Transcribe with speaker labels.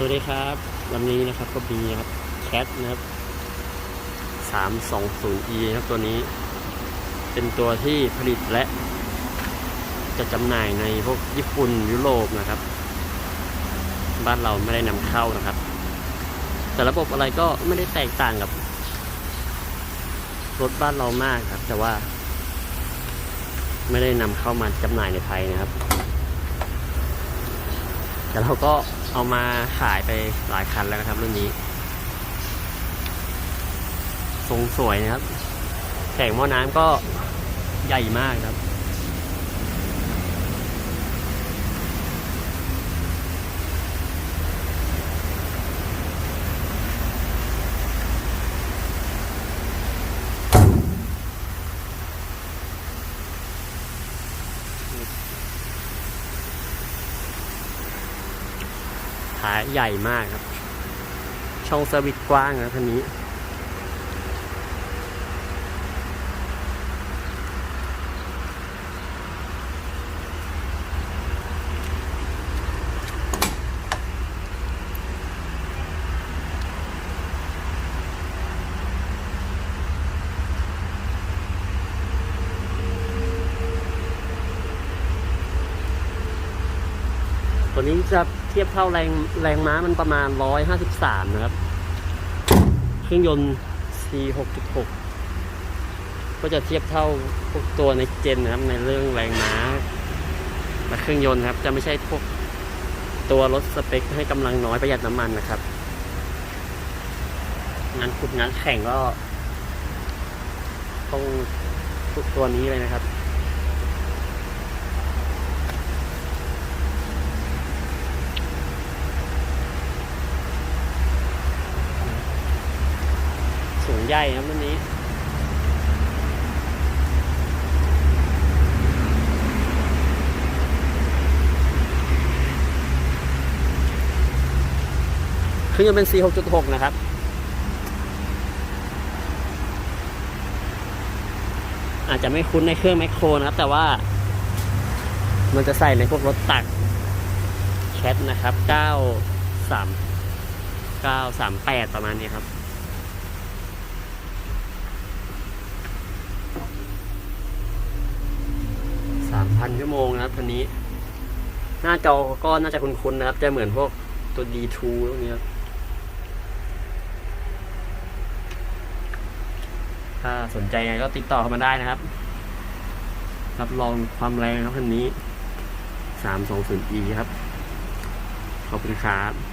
Speaker 1: สวัสดีครับวันนี้นะครับก็มีนะครับแคทนะครับ 320e นะครับตัวนี้ เป็นตัวที่ผลิตและ จะจำหน่ายในพวกญี่ปุ่นยุโรปนะครับ บ้านเราไม่ได้นำเข้านะครับ แต่ระบบอะไรก็ไม่ได้แตกต่างกับ รถบ้านเรามากครับ แต่ว่า ไม่ได้นำเข้ามาจำหน่ายในไทยนะครับ แต่เราก็ เอามาขายไปหลายคันแล้วนะครับรุ่นนี้ ทรงสวยนะครับแข่งหม้อน้ำก็ใหญ่มากครับ ขายใหญ่มากครับ ช่องเซอร์วิสกว้างนะคันนี้ ตัวนี้จะเทียบเท่าแรงแรงม้ามันประมาณ 153 นะครับ เครื่องยนต์ C 6.6 ก็จะเทียบเท่าพวกตัวในเจนนะครับในเรื่องแรงม้าและเครื่องยนต์ครับ จะไม่ใช่พวกตัวรถสเปคให้กำลังน้อยประหยัดน้ำมันนะครับ งานขุดงานแข่งก็ต้องทุกตัวนี้เลยนะครับ สูงใหญ่ครับวันนี้ คืองยนต์เป็น C 6.6 นะครับอาจจะไม่คุ้นในเครื่องแมคโครนะครับ แต่ว่า มันจะใส่ในพวกรถตักแคทนะครับ 9 3 9 3 8 ประมาณนี้ครับ สาม พันชั่วโมงนะครับคันนี้ หน้าจอก็น่าจะคุ้นๆนะครับ จะเหมือนพวกตัว D2 พวกนี้ครับถ้าสนใจไงก็ติดต่อเข้ามาได้นะครับ รับรองความแรงครับคันนี้ 320e ครับ ขอบคุณครับ